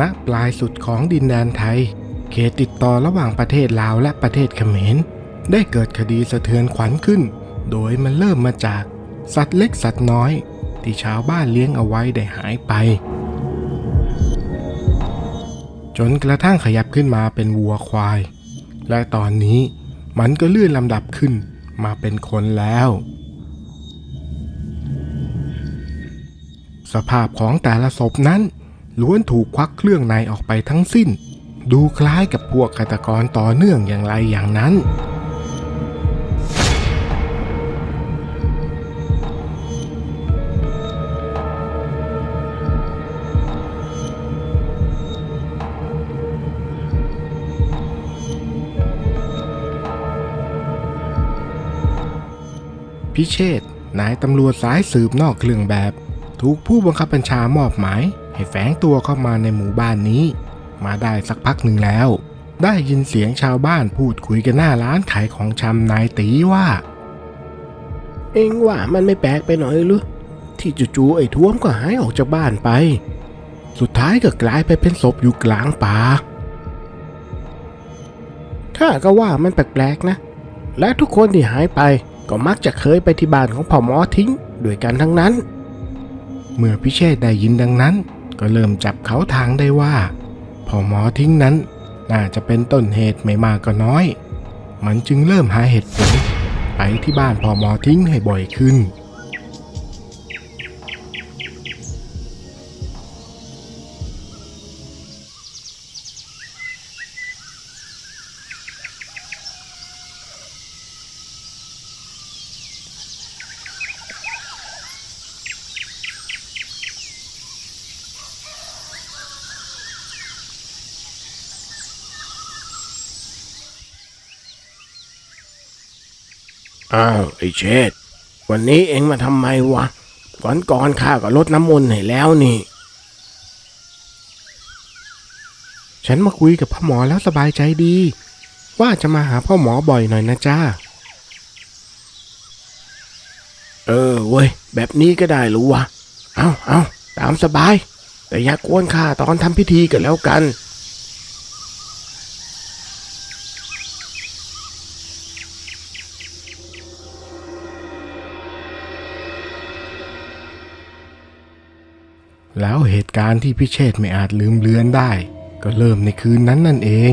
ณปลายสุดของดินแดนไทย เขตติดต่อระหว่างประเทศลาวและประเทศเขมร ได้เกิดคดีสะเทือนขวัญขึ้น โดยมันเริ่มมาจากสัตว์เล็กสัตว์น้อย ที่ชาวบ้านเลี้ยงเอาไว้ได้หายไป จนกระทั่งขยับขึ้นมาเป็นวัวควาย และตอนนี้มันก็เลื่อนลำดับขึ้นมาเป็นคนแล้ว สภาพของแต่ละศพนั้น ล้วนถูกควักเครื่องในออกไปทั้งสิ้น ดูคล้ายกับพวกฆาตกรต่อเนื่องอย่างไรอย่างนั้น พิเชษนายตำรวจสายสืบนอกเครื่องแบบ ถูกผู้บังคับบัญชามอบหมาย ให้แฝงตัวเข้ามาในหมู่บ้านนี้ มาได้สักพักหนึ่งแล้ว ได้ยินเสียงชาวบ้านพูดคุยกันหน้าร้านขายของชำนายตีว่า เอ็งว่ามันไม่แปลกไปหน่อยหรือที่จู่ๆไอ้ท้วมก็หายออกจากบ้านไป สุดท้ายก็กลายไปเป็นศพอยู่กลางป่าข้าก็ว่ามันแปลกๆนะ และทุกคนที่หายไปก็มักจะเคยไปที่บ้านของพ่อหมอทิ้งด้วยกันทั้งนั้น เมื่อพิเชษได้ยินดังนั้น ก็เริ่มจับเขาทางได้ว่าพ่อหมอทิ้งนั้น น่าจะเป็นต้นเหตุไม่มากก็น้อย มันจึงเริ่มหาเหตุผลไปที่บ้านพ่อหมอทิ้งให้บ่อยขึ้น อ้าวไอ้เชษวันนี้เอ็งมาทำไมวะก่อนก่อนข้าก็ลดน้ำมนต์ให้แล้วนี่ ฉันมาคุยกับพ่อหมอแล้วสบายใจดี ว่าจะมาหาพ่อหมอบ่อยหน่อยนะจ้า เออเว้ย แบบนี้ก็ได้หรู้วะเอาเอาตามสบาย แต่อย่ากวนข้าตอนทำพิธีกันแล้วกัน แล้วเหตุการณ์ที่พิเชษไม่อาจลืมเลือนได้ ก็เริ่มในคืนนั้นนั่นเอง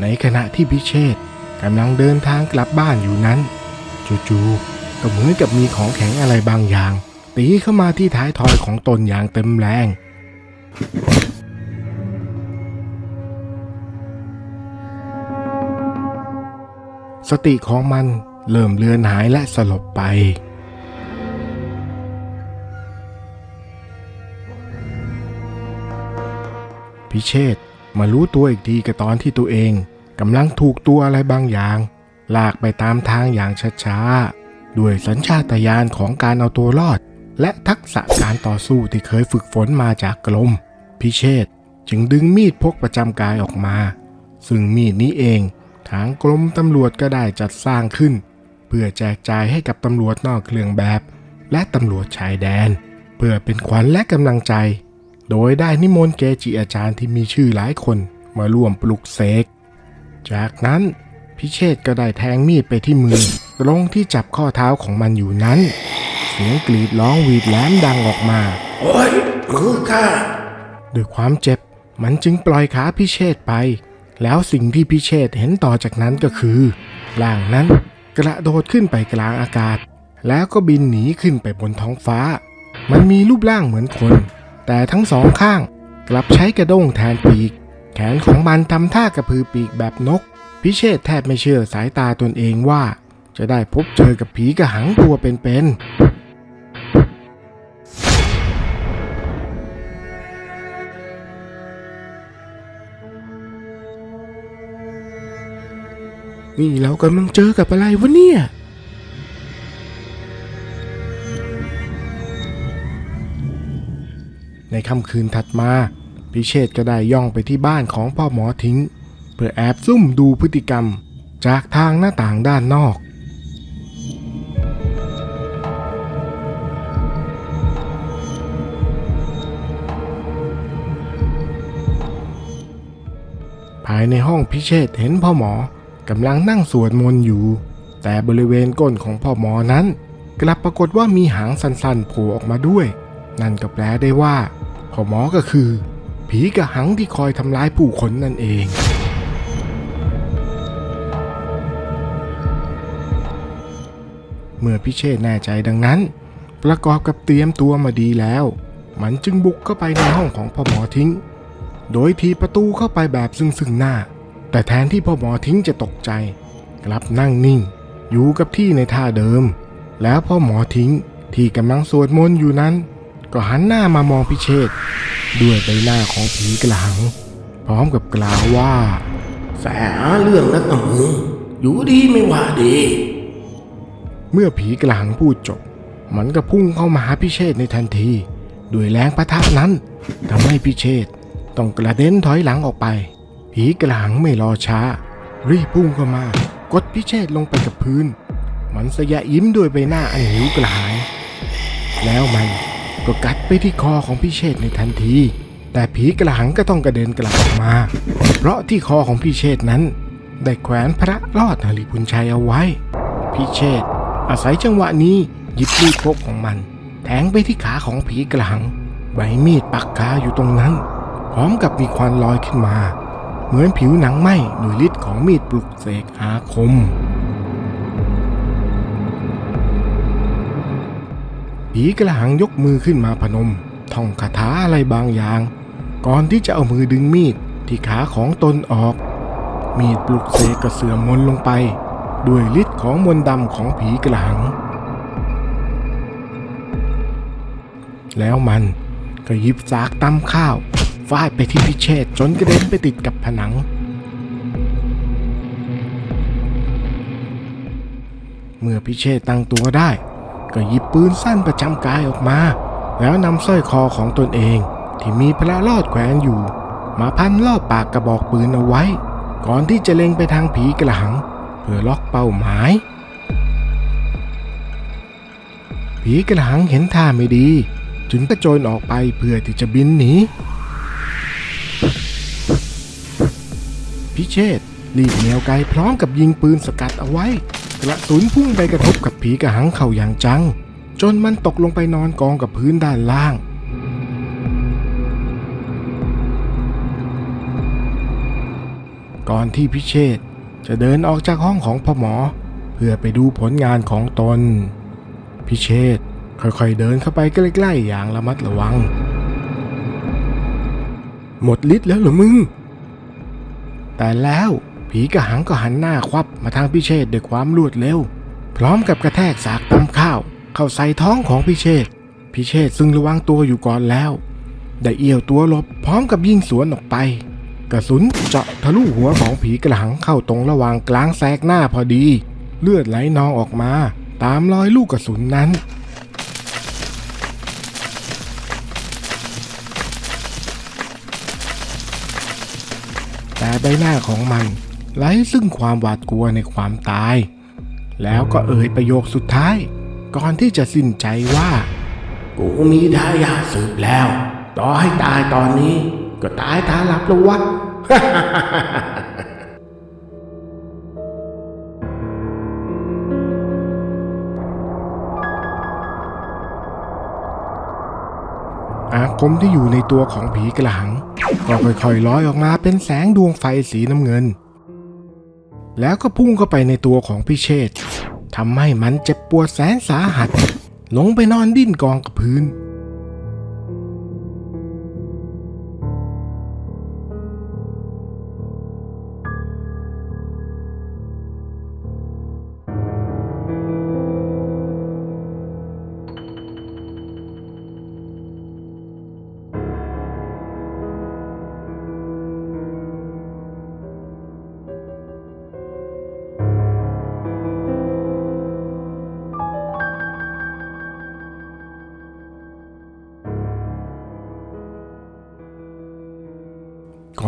ในขณะที่พิเชษกำลังเดินทางกลับบ้านอยู่นั้น จู่ๆก็เหมือนกับมีของแข็งอะไรบางอย่าง ตีเข้ามาที่ท้ายทอยของตนอย่างเต็มแรง สติของมันเริ่มเลือนหายและสลบไป พิเชษมารู้ตัวอีกทีก็ตอนที่ตัวเองกำลังถูกตัวอะไรบางอย่าง ลากไปตามทางอย่างช้าๆ ด้วยสัญชาตญาณของการเอาตัวรอด และทักษะการต่อสู้ที่เคยฝึกฝนมาจากกลม พิเชษจึงดึงมีดพกประจำกายออกมา ซึ่งมีดนี้เองทางกรมตำรวจก็ได้จัดสร้างขึ้น เพื่อแจกจ่ายให้กับตำรวจนอกเครื่องแบบ และตำรวจชายแดน เพื่อเป็นขวัญและกำลังใจ โดยได้นิมนต์เกจิอาจารย์ที่มีชื่อหลายคนมาร่วมปลุกเสก จากนั้นพิเชษก็ได้แทงมีดไปที่มือตรงที่จับข้อเท้าของมันอยู่นั้น เสียงกรีดร้องหวีดแหลมดังออกมาโอ้ยมือข้าด้วยความเจ็บมันจึงปล่อยขาพิเชษไป แล้วสิ่งที่พิเชษเห็นต่อจากนั้นก็คือร่างนั้นกระโดดขึ้นไปกลางอากาศ แล้วก็บินหนีขึ้นไปบนท้องฟ้า มันมีรูปร่างเหมือนคน แต่ทั้งสองข้างกลับใช้กระด้งแทนปีก แขนของมันทำท่ากระพือปีกแบบนก พิเชษแทบไม่เชื่อสายตาตนเองว่า จะได้พบเจอกับผีกระหังตัวเป็นๆนี่เรากำลังเจอกับอะไรวะเนี่ย ในค่ำคืนถัดมา พิเชษก็ได้ย่องไปที่บ้านของพ่อหมอทิ้ง เพื่อแอบซุ่มดูพฤติกรรมจากทางหน้าต่างด้านนอกภายในห้องพิเชษเห็นพ่อหมอกำลังนั่งสวดมนต์อยู่ แต่บริเวณก้นของพ่อหมอนั้น กลับปรากฏว่ามีหางสั้นๆโผล่ออกมาด้วย นั่นก็แปลได้ว่าพ่อหมอก็คือ ผีกระหังที่คอยทำร้ายผู้คนนั่นเองเมื่อพิเชษแน่ใจดังนั้น ประกอบกับเตรียมตัวมาดีแล้ว มันจึงบุกเข้าไปในห้องของพ่อหมอทิ้ง โดยทีประตูเข้าไปแบบซึ่งซึ่งหน้า แต่แทนที่พ่อหมอทิ้งจะตกใจ กลับนั่งนิ่ง อยู่กับที่ในท่าเดิม แล้วพ่อหมอทิ้งที่กำลังสวดมนต์อยู่นั้น ก็หันหน้ามามองพิเชษด้วยใบหน้าของผีกระหัง พร้อมกับกล่าวว่า แสหาเรื่องนักหนะมึงอยู่ดีไม่ว่าดี เมื่อผีกระหังพูดจบ มันก็พุ่งเข้ามาหาพิเชษในทันทีด้วยแรงประทะนั้นทำให้พิเชษต้องกระเด็นถอยหลังออกไป ผีกระหังไม่รอช้า รีบพุ่งเข้ามากดพิเชษลงไปกับพื้น มันสยะยิ้มด้วยใบหน้าอันหิวกระหาย แล้วมัน ก็กัดไปที่คอของพิเชษในทันที แต่ผีกระหังก็ต้องกระเด็นกลับออกมา เพราะที่คอของพิเชษนั้น ได้แขวนพระรอดหริพุนชัยเอาไว้ พิเชษอาศัยจังหวะนี้หยิบมีดพกของมัน แทงไปที่ขาของผีกระหังใบมีดปักคาอยู่ตรงนั้น พร้อมกับมีควันลอยขึ้นมา เหมือนผิวหนังไหม้ด้วยฤทธิ์ของมีดปลุกเสกอาคม ผีกระหังยกมือขึ้นมาพนม ท่องคาถาอะไรบางอย่าง ก่อนที่จะเอามือดึงมีดที่ขาของตนออก มีดปลุกเสกกระเสื่อมมนลงไป ด้วยฤทธิ์ของมนต์ดำของผีกระหัง แล้วมันก็ยิบสากตำข้าวฟาดไปที่พิเชษจนกระเด็นไปติดกับผนัง เมื่อพิเชษตั้งตัวได้ ก็หยิบปืนสั้นประจำกายออกมา แล้วนำสร้อยคอของตนเองที่มีพระลอดแขวนอยู่ มาพันรอบปากกระบอกปืนเอาไว้ ก่อนที่จะเล็งไปทางผีกระหัง เพื่อล็อกเป้าหมาย ผีกระหังเห็นท่าไม่ดี จึงกระโจนออกไปเพื่อที่จะบินหนีพิเชษรีบเหนียวไกลพร้อมกับยิงปืนสกัดเอาไว้ กระสุนพุ่งไปกระทบกับผีกระหังเข่าอย่างจัง จนมันตกลงไปนอนกองกับพื้นด้านล่างก่อนที่พิเชษจะเดินออกจากห้องของพ่อหมอ เพื่อไปดูผลงานของตน พิเชษค่อยๆเดินเข้าไปใกล้ๆอย่างระมัดระวัง หมดฤทธิ์แล้วเหรอมึง แต่แล้ว ผีกระหังก็หันหน้าควับมาทางพิเชษด้วยความรวดเร็ว พร้อมกับกระแทกสากตำข้าว เข้าใส่ท้องของพิเชษพิเชษซึ่งระวังตัวอยู่ก่อนแล้ว ได้เอี่ยวตัวหลบพร้อมกับยิงสวนออกไป กระสุนเจาะทะลุหัวของผีกระหังเข้าตรงระหว่างกลางแสกหน้าพอดี เลือดไหลนองออกมา ตามรอยลูกกระสุนนั้นแต่ใบหน้าของมัน ไร้ซึ่งความหวาดกลัวในความตาย แล้วก็เอ่ยประโยคสุดท้าย ก่อนที่จะสิ้นใจว่า กูมีทายาทสืบแล้ว ต่อให้ตายตอนนี้ ก็ตายตาหลับแล้ววะอาคมที่อยู่ในตัวของผีกระหัง ก็ค่อยๆลอยออกมาเป็นแสงดวงไฟสีน้ำเงิน แล้วก็พุ่งเข้าไปในตัวของพิเชษทำให้มันเจ็บปวดแสนสาหัสลงไปนอนดิ้นกองกับพื้น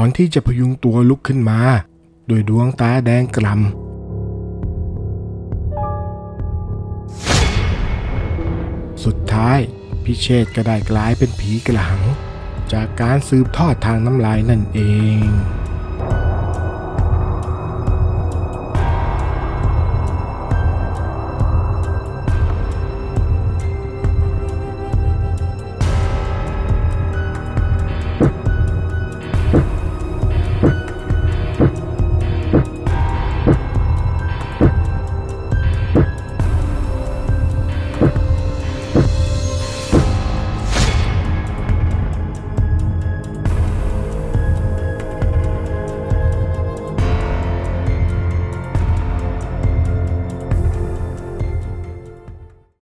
ก่อนที่จะพยุงตัวลุกขึ้นมา โดยดวงตาแดงกล่ำสุดท้ายพิเชษก็ได้กลายเป็นผีกระหัง จากการสืบทอดทางน้ำลายนั่นเอง